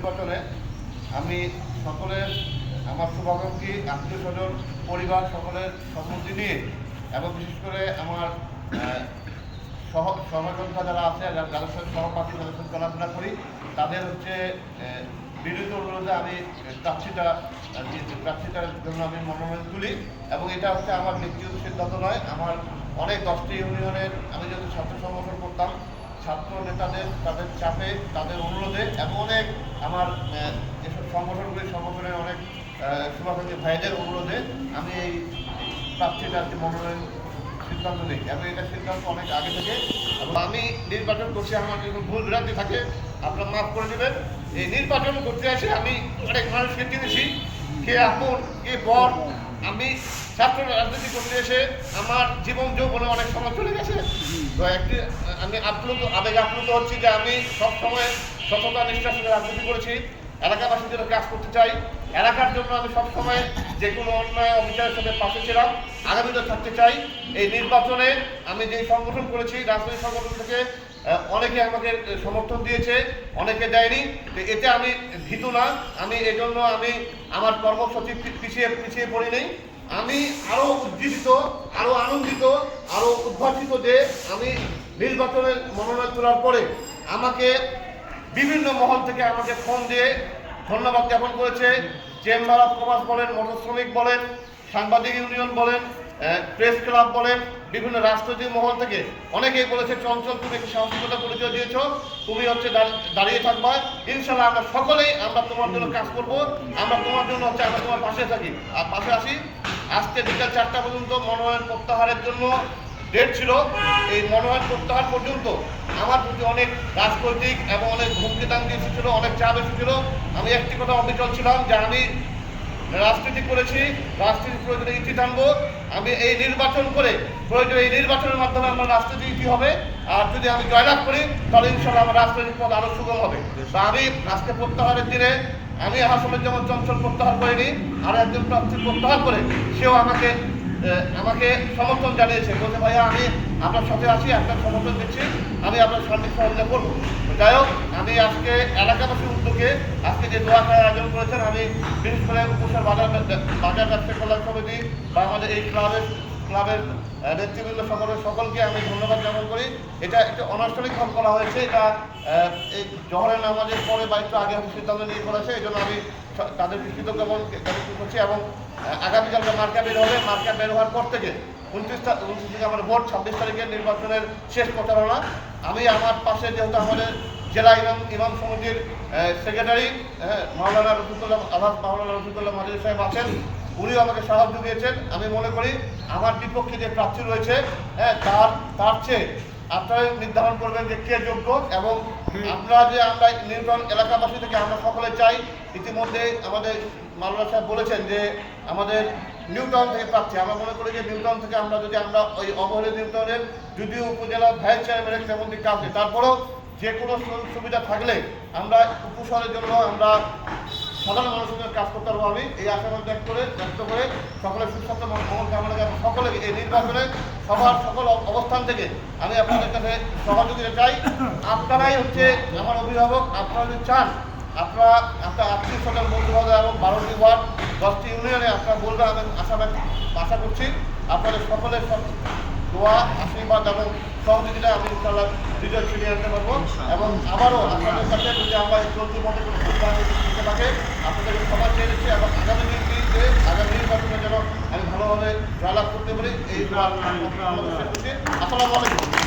নির্বাচনে আমি সকলের, আমার শুভাকাঙ্ক্ষী, আত্মীয় স্বজন, পরিবার সকলের সম্মতি নিয়ে এবং বিশেষ করে আমার সহ, সহযোদ্ধা যারা আছে যাদের সাথে সহপাঠী, যাদের সাথে চলাফেরা করি, তাদের হচ্ছে বিরোধী অনুরোধে আমি প্রার্থীটা প্রার্থীটার জন্য আমি মনোনয়ন তুলি এবং এটা হচ্ছে আমার ব্যক্তিগত সিদ্ধান্ত নয়, আমার অনেক দশটি ইউনিয়নের আমি যদি ছাত্র সংগঠন করতাম ছাত্র নেতাদের, তাদের চাপে, তাদের অনুরোধে এবং অনেক আমার যেসব সংগঠনগুলি, সংগঠনের অনেক শুভাকাঙ্ক্ষী ভাইদের অনুরোধে আমি এই প্রার্থীটার যে মনোনয়ন সিদ্ধান্ত নিই। এবং এটা সিদ্ধান্ত অনেক আগে থেকে এবং আমি নির্বাচন করছি, আমার যদি ভুল বিরান্তি থাকে, আপনারা মাফ করে দেবেন। এই নির্বাচন করতে এসে আমি অনেক মানুষকে চিনেছি, কে আপন, কে বর আমি ছাত্র রাজনীতি করতে এসে আমার জীবন যৌবনে অনেক সময় চলে গেছে। তো একটি, আমি আপ্লুত, আবেগ আপ্লুত হচ্ছি যে আমি সব সময় সততা, নিষ্ঠার সঙ্গে রাজনীতি করেছি। এলাকাবাসীর জন্য কাজ করতে চাই। এলাকার জন্য আমি সবসময় যে কোনো অন্যায়, অবিচারের সাথে পাশে ছিলাম। আগামীতে থাকতে চাই। এই নির্বাচনে আমি যে সংগঠন করেছি, রাজনৈতিক সংগঠন থেকে অনেকে আমাকে সমর্থন দিয়েছে, অনেকে দেয়নি। এতে আমি ভীতু না। আমি এজন্য আমি আমার কর্মসূচি পিছিয়ে পিছিয়ে পড়ি নেই। আমি আরও উজ্জীবিত, আরও আনন্দিত, আরও উদ্ভাসিত যে আমি নির্বাচনের মনোনয়ন তোলার পরে আমাকে বিভিন্ন মহল থেকে আমাকে ফোন দিয়ে ধন্যবাদ জ্ঞাপন করেছে। চেম্বার অফ কমার্স বলেন, মোটর শ্রমিক বলেন, সাংবাদিক ইউনিয়ন বলেন প্রেস ক্লাব বলেন, বিভিন্ন রাজনৈতিক মহল থেকে অনেকেই বলেছে, চঞ্চল, তুমি একটি সাহসিকতা পরিচয় দিয়েছ। তুমি হচ্ছে দাঁড়িয়ে থাকবা। ইনশাল্লাহ আমরা সকলেই আমরা তোমার জন্য কাজ করব। আমরা তোমার জন্য হচ্ছে আমরা তোমার পাশে থাকি। আর পাশে আসি। আজকে বিকাল চারটা পর্যন্ত মনোনয়ন প্রত্যাহারের জন্য ডেট ছিল। এই মনোনয়ন প্রত্যাহার পর্যন্ত আমার প্রতি অনেক রাজনৈতিক এবং অনেক হুমকি দামকি এসেছিল, অনেক চাপ এসেছিল। আমি একটি কথা অবিচল ছিলাম যে আমি রাজনীতি করেছি, রাজনীতি প্রয়োজনে ইতি টানবো। আমি এই নির্বাচন করে প্রয়োজনে এই নির্বাচনের মাধ্যমে আমার রাজনীতি ইতি হবে। আর যদি আমি জয়লাভ করি, তাহলে ইনশাল্লাহ আমার রাজনৈতিক পথ আরও সুগম হবে। আমি আজকে প্রত্যাহারের দিনে আমি আসলে যেমন চঞ্চল প্রত্যাহার করিনি, আর একজন প্রার্থী প্রত্যাহার করে, সেও আমাকে আমাকে সমর্থন জানিয়েছে। বলছে, ভাইয়া, আমি আপনার সাথে আছি, আপনার সমর্থন দিচ্ছি। আমি আপনার সার্বিক সহযোগিতা করব যাই হোক, আমি আজকে এলাকাবাসীর উদ্যোগে আজকে যে দোয়া খেলার আয়োজন করেছেন, আমি বিশেষ করে উপসার বাজার বাজার ব্যবসা কল্যাণ সমিতি বা আমাদের এই ক্লাবের ক্লাবের নেতৃবৃন্দ সকলের, সকলকে আমি ধন্যবাদ জ্ঞাপন করি। এটা একটা অনানুষ্ঠানিকভাবে করা হয়েছে। এটা এই জহরের নামাজের পরে বা একটু আগে সিদ্ধান্ত নিয়ে করেছে এই জন্য আমি তাদের কৃতজ্ঞ জ্ঞাপন করছি এবং আগামীকালকে মার্কা বের হবে। মার্কা বের হওয়ার পর থেকে উনত্রিশ উনত্রিশ থেকে আমার ভোট, ছাব্বিশ তারিখের নির্বাচনের শেষ প্রচারণা। আমি আমার পাশে যেহেতু আমাদের জেলা ইমাম ইমাম সমিতির সেক্রেটারি মাওলানা রফিকুল্লাহ আবাস মাওলানা রফিকুল্লাহ মাজিদ সাহেব আছেন। উনিও আমাকে সাহায্য দিয়েছেন। আমি মনে করি আমার বিপক্ষে যে প্রার্থী রয়েছে হ্যাঁ তার তার চেয়ে আপনারা নির্ধারণ করবেন যে কে যোগ্য এবং আমরা যে আমরা নিউটন এলাকাবাসী থেকে আমরা সকলে চাই ইতিমধ্যে আমাদের মাওলানা সাহেব বলেছেন যে আমাদের নিউটাউন থেকে প্রার্থী। আমরা মনে করি যে নিউটাউন থেকে আমরা যদি আমরা ওই অবহেলিত নিউটাউনের যদিও উপজেলা ভাইস চেয়ারম্যানের তেমন দিকে আছে তারপরেও যে কোনো সুবিধা থাকলে আমরা উপসরের জন্য আমরা সাধারণ মানুষের জন্য কাজ করতে পারব আমি। এই আশাবাদ ব্যক্ত করে ব্যক্ত করে সকলের সুস্বাস্থ্য কামনা সকলে এই নির্বাচনে সবার সকল অবস্থান থেকে আমি আপনাদের কাছে সহযোগিতা চাই। আপনারাই হচ্ছে আমার অভিভাবক, আপনারা যদি চান, আপনারা আপনার আত্মীয় স্বজন বন্ধু বান্ধব এবং বারোটি ওয়ার্ড, দশটি ইউনিয়নে আপনারা বলবেন, আমি আশা আশা করছি। আপনাদের সকলের দোয়া, আশীর্বাদ এবং সহযোগিতা আমি ইনশাল্লাহ বিজয় ছিনিয়ে আনতে পারব এবং আবারও আপনাদের সাথে যদি আমরা চলতি মতো কোনো সুবিধা থাকে আপনাদেরকে সবার চেয়ে দিচ্ছি এবং আগামী দিনটিতে আগামী নির্বাচনে যেন আমি ভালোভাবে জয়লাভ করতে পারি, এই আপনাদের। আসসালামু আলাইকুম